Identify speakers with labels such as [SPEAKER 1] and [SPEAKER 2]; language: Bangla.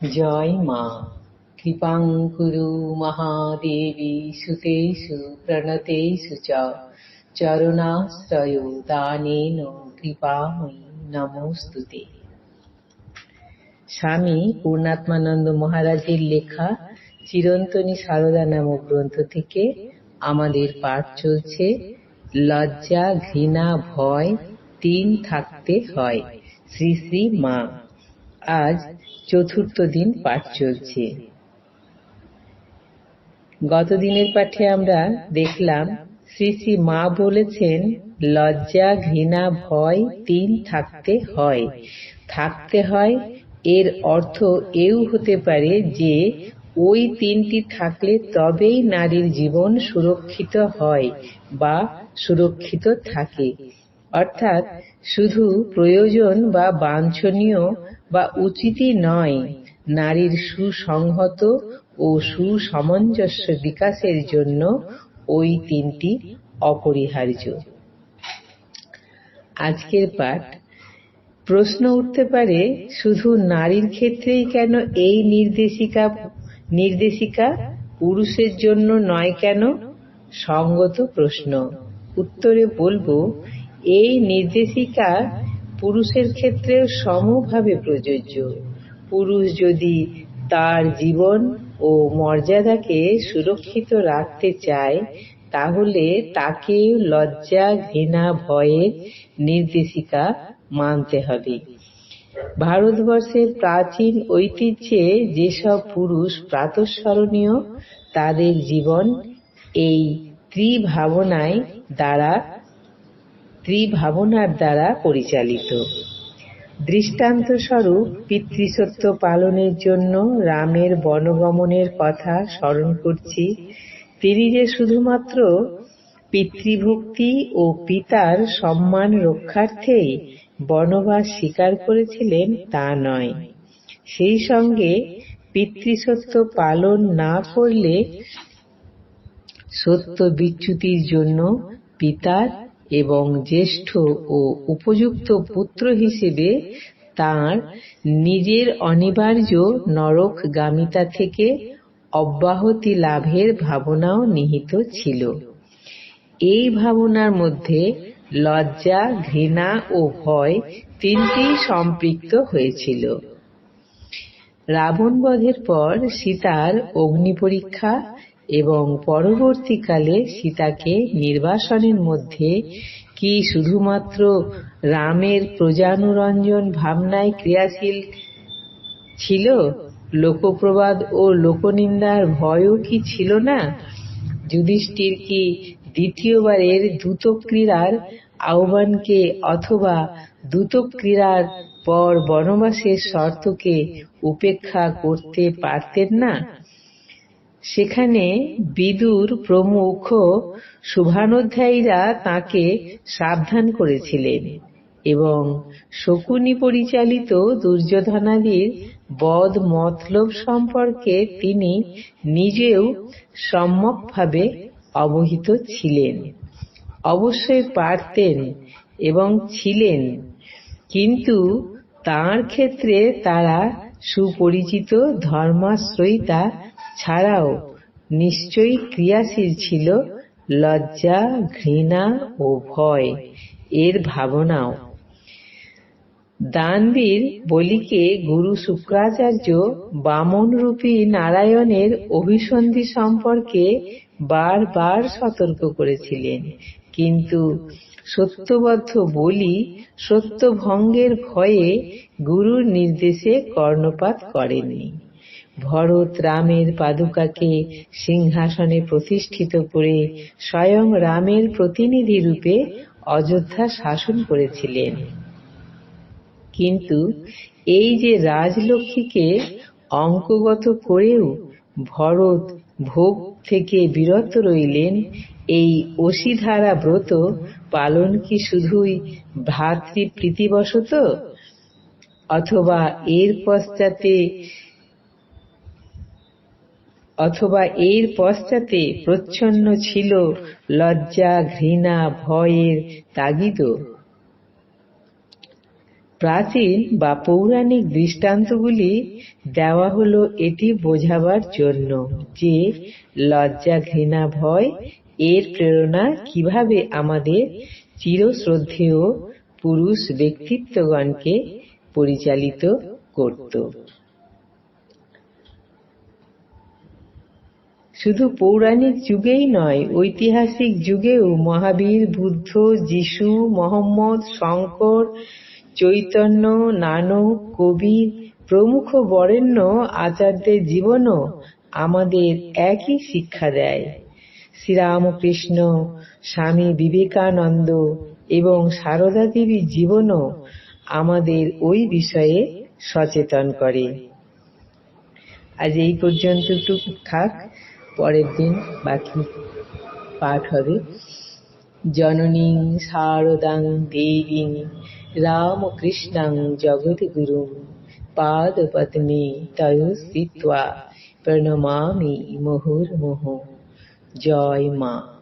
[SPEAKER 1] জয় মা। কৃপাং কুরু মহাদেবী সুতেষু, প্রণতেষু চরণাশ্রয় দানেন কৃপাময়ী নমস্তুতে স্বামী পূর্ণাত্মানন্দ মহারাজের লেখা চিরন্তনী সারদা নামক গ্রন্থ থেকে আমাদের পাঠ চলছে, লজ্জা, ঘৃণা, ভয় তিন থাকতে হয়। শ্রী শ্রী মা। আজ চতুর্থ দিন পাঠ চলছে। গত দিনের পাঠে আমরা দেখলাম, শ্রী শ্রী মা বলেছেন, লজ্জা, ঘৃণা, ভয় তিন থাকতে হয়। থাকতে হয়, এর অর্থ এও হতে পারে যে, ওই তিনটি থাকলে তবেই নারীর জীবন সুরক্ষিত হয় বা সুরক্ষিত থাকে। অর্থাৎ শুধু প্রয়োজন বা বাঞ্ছনীয় বা উচিতই নয়, নারীর সুসংহত ও সুসামঞ্জস্য বিকাশের জন্য ওই তিনটি অপরিহার্য। আজকের পাঠ, প্রশ্ন উঠতে পারে, শুধু নারীর ক্ষেত্রেই কেন এই নির্দেশিকা নির্দেশিকা পুরুষের জন্য নয় কেন? সঙ্গত প্রশ্ন। উত্তরে বলব এই নির্দেশিকা পুরুষের ক্ষেত্রেও সমভাবে প্রযোজ্য। পুরুষ যদি তার জীবন ও মর্যাদাকে সুরক্ষিত রাখতে চায়, তাহলে তাকে লজ্জা, ঘৃণা ভয়ের নির্দেশিকা মানতে হবে। ভারতবর্ষের প্রাচীন ঐতিহ্যে যেসব পুরুষ প্রাতঃস্মরণীয়, তাদের জীবন এই ত্রিভাবনায় দ্বারা ত্রিভাবনার দ্বারা পরিচালিত। দৃষ্টান্তস্বরূপ পিতৃসত্য পালনের জন্য রামের বনগমনের কথা স্মরণ করছি। তিনি যে শুধুমাত্র পিতৃভক্তি ও পিতার সম্মান রক্ষার্থেই বনবাস স্বীকার করেছিলেন তা নয়। সেই সঙ্গে পিতৃসত্য পালন না করলে সত্য বিচ্যুতির জন্য পিতার এবং জ্যেষ্ঠ ও উপযুক্ত পুত্র হিসেবে তার নিজের অনিবার্য নরকগামিতা থেকে অব্যাহতি লাভের ভাবনাও নিহিত ছিল। এই ভাবনার মধ্যে লজ্জা, ঘৃণা ও ভয় তিনটি সম্পৃক্ত হয়েছিল। রাবণ বধের পর সীতার অগ্নি পরীক্ষা এবং পরবর্তীকালে সীতাকে নির্বাসনের মধ্যে কি শুধুমাত্র রামের প্রজানুরঞ্জন ভাবনায় ক্রিয়াশীল ছিল? লোকপ্রবাদ ও লোকনিন্দার ভয়ও কি ছিল না? যুধিষ্ঠির কি দ্বিতীয়বারের দ্যুতক্রীড়ার আহ্বানকে অথবা দ্যুতক্রীড়ার পর বনবাসের শর্তকে উপেক্ষা করতে পারতেন না? সেখানে বিদুর প্রমুখ শুভানোধ্যায়ীরা তাকে সাবধান করেছিলেন এবং শকুনি পরিচালিত দুর্যোধনাদির বদ মতলব সম্পর্কে তিনি নিজেও সম্যকভাবে অবহিত ছিলেন। অবশ্যই পারতেন এবং ছিলেন, কিন্তু তার ক্ষেত্রে তারা সুপরিচিত ধর্মাশ্রয়িতা ছাড়াও নিশ্চয়ই ক্রিয়াশীল ছিল লজ্জা, ঘৃণা ও ভয় এর ভাবনাও। দানবীর বলিকে গুরু শুক্রাচার্য বামনরূপী নারায়ণের অভিসন্ধি সম্পর্কে বারবার সতর্ক করেছিলেন। কিন্তু সত্যবদ্ধ বলি সত্যভঙ্গের ভয়ে গুরুর নির্দেশে কর্ণপাত করেনি ভরত রামের পাদুকাকে সিংহাসনে প্রতিষ্ঠিত করে স্বয়ং রামের প্রতিনিধি রূপে অযোধ্যা শাসন করেছিলেন। কিন্তু এই যে রাজলক্ষ্মীকে অঙ্কগত করেও ভরত ভোগ থেকে বিরত রইলেন, এই অসিধারা ব্রত পালন কি শুধুই ভ্রাতৃপ্রীতিবশত? অথবা এর পশ্চাতে অথবা এর পশ্চাতে প্রচ্ছন্ন ছিল লজ্জা, ঘৃণা, ভয়ের তাগিদ। প্রাচীন বা পৌরাণিক দৃষ্টান্তগুলি দেওয়া হলো এটি বোঝাবার জন্য যে লজ্জা, ঘৃণা, ভয় এর প্রেরণা কীভাবে আমাদের চিরশ্রদ্ধেয় পুরুষ ব্যক্তিত্বগণকে পরিচালিত করত। শুধু পৌরাণিক যুগেই নয়, ঐতিহাসিক যুগেও মহাবীর, বুদ্ধ, যিশু, মোহাম্মদ, শঙ্কর, চৈতন্য, নানক কবির প্রমুখ বরেণ্য আচার্যের জীবনও আমাদের একই শিক্ষা দেয়। শ্রীরামকৃষ্ণ, স্বামী বিবেকানন্দ এবং সারদা দেবীর জীবনও আমাদের ওই বিষয়ে সচেতন করে। আজ এই পর্যন্ত থাক। পরের দিন বাকি পাঠ হবে। জননী শারদাং দেবীং রামকৃষ্ণাং জগদ্গুরুং পাদপদ্মে তয়ো স্থিত্বা প্রণমামি মুহুর্মুহু। জয় মা।